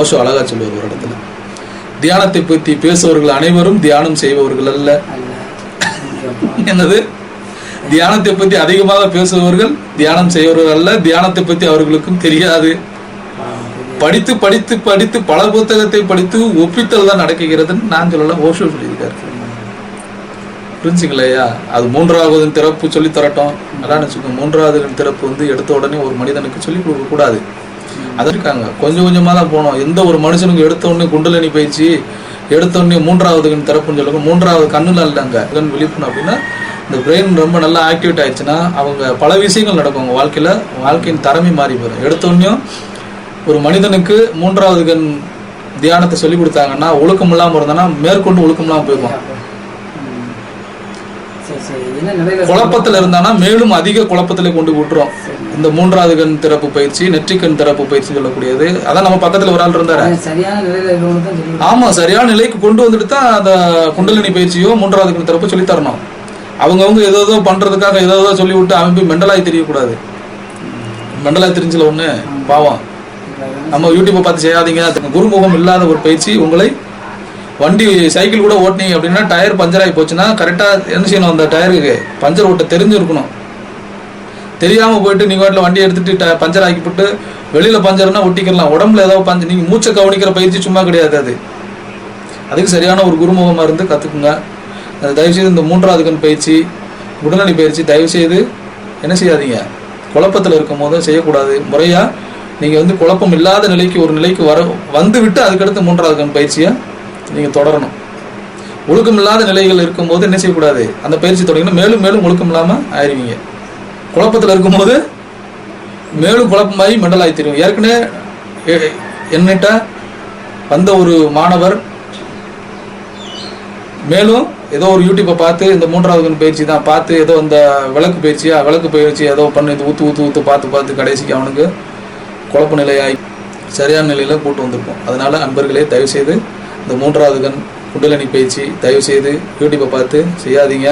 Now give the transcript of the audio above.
ஓஷோ அழகா சொல்லுவார் ஒரு இடத்துல. தியானத்தை பற்றி பேசுபவர்கள் அனைவரும் தியானம் செய்பவர்கள் அல்ல. என்னது? தியானத்தை பற்றி அதிகமாக பேசுபவர்கள் தியானம் செய்பவர்கள் அல்ல. தியானத்தை பற்றி அவர்களுக்கும் தெரியாது. படித்து படித்து படித்து பல புத்தகத்தை படித்து ஒப்பித்தல் தான் நடக்குகிறதுன்னு நான் சொல்லல ஓஷோ சொல்லியிருக்காரு. புரிஞ்சுக்கலையா? அது மூன்றாவது திறப்பு சொல்லி தரட்டும். அதான் வச்சுக்கோங்க மூன்றாவது திறப்பு வந்து எடுத்த உடனே ஒரு மனிதனுக்கு சொல்லி கொடுக்க கூடாது. அது இருக்காங்க கொஞ்சம் கொஞ்சமாக தான் போனோம். எந்த ஒரு மனுஷனுக்கு எடுத்தோடனே குண்டலினி பயிற்சி எடுத்தோடனே மூன்றாவது கண் திறப்புன்னு சொல்லுங்க. மூன்றாவது கண்ணுலாம் இல்லைங்க. கண் விழிப்புணர்வு அப்படின்னா இந்த பிரெயின் ரொம்ப நல்லா ஆக்டிவேட் ஆயிடுச்சுன்னா அவங்க பல விஷயங்கள் நடக்கும். அவங்க வாழ்க்கையில் வாழ்க்கையின் தரமே மாறி போயிடும். எடுத்த ஒரு மனிதனுக்கு மூன்றாவது கண் தியானத்தை சொல்லி கொடுத்தாங்கன்னா ஒழுக்கம் இல்லாமல் இருந்தானா மேற்கொண்டு ஒழுக்கம் இல்லாமல் போயிடுவான் ம். சரி சரி என்ன நிலையில குழப்பத்துல இருந்தானா மேலும் அதிக குழப்பத்துல கொண்டு விட்டுரும் இந்த மூன்றாவது கண் திறப்பு பயிற்சி நெற்றிக்கண் திறப்பு பயிற்சி சொல்லக்கூடியது. அதான் நம்ம பக்கத்துல ஒரு ஆள் இருந்தாரு. ஆமா சரியான நிலைக்கு கொண்டு வந்துட்டு தான் அந்த குண்டலினி பயிற்சியோ மூன்றாவது கண் திறப்பு சொல்லி தரணும். அவங்கவங்க ஏதோ ஏதோ பண்றதுக்காக ஏதோ ஏதோ சொல்லி விட்டு அவன் போய் மெண்டலாய் தெரியக்கூடாது. மெண்டலாய் தெரிஞ்சல ஒண்ணு. பாவம். நம்ம யூடியூப்பை பார்த்து செய்யாதீங்க. குருமுகம் இல்லாத ஒரு பயிற்சி உங்களை வண்டி சைக்கிள் கூட ஓட்டினீங்க அப்படின்னா டயர் பஞ்சர் ஆகி போச்சுன்னா கரெக்டாக என்ன செய்யணும் அந்த டயருக்கு பஞ்சர் ஓட்ட தெரிஞ்சிருக்கணும். தெரியாமல் போயிட்டு நீங்கள் வாட்டில் வண்டி எடுத்துகிட்டு ட- பஞ்சர் ஆக்கி வெளியில் பஞ்சர்னா ஒட்டிக்கலாம் உடம்புல ஏதாவது பஞ்சர் நீங்கள் மூச்சை கவனிக்கிற பயிற்சி சும்மா கிடையாது அது. அதுக்கு சரியான ஒரு குருமுகமாக இருந்து கற்றுக்குங்க அது தயவுசெய்து இந்த மூன்றாவது கண் பயிற்சி உடனடி பயிற்சி தயவுசெய்து என்ன செய்யாதீங்க. குழப்பத்தில் இருக்கும் போது செய்யக்கூடாது. முறையாக நீங்கள் வந்து குழப்பம் இல்லாத நிலைக்கு ஒரு நிலைக்கு வர வந்து விட்டு அதுக்கடுத்து மூன்றாவது கண் பயிற்சியை நீங்கள் தொடரணும். ஒழுக்கம் இல்லாத நிலைகள் இருக்கும்போது என்ன செய்யக்கூடாது? அந்த பயிற்சி தொடங்கினா மேலும் மேலும் ஒழுக்கம் இல்லாமல் ஆயிடுவீங்க குழப்பத்தில் இருக்கும்போது மேலும் குழப்பமாகி மெண்டலாகி தெரியும் ஏற்கனவே எ- என்னிட்ட வந்த ஒரு மாணவர் மேலும் ஏதோ ஒரு யூடியூப்பை பார்த்து இந்த மூன்றாவது பயிற்சி தான் பார்த்து ஏதோ இந்த விளக்கு பயிற்சியா விளக்கு பயிற்சி ஏதோ பண்ணி இது ஊற்று ஊற்று ஊற்று பார்த்து பார்த்து கடைசிக்கு அவனுக்கு குழப்ப நிலையாகி சரியான நிலையில் கூட்டு வந்திருப்போம். அதனால் அன்பர்களே தயவுசெய்து இந்த மூன்றாவது கண் குண்டலினி பயிற்சி தயவு செய்து யூடியூப்பை பார்த்து செய்யாதீங்க.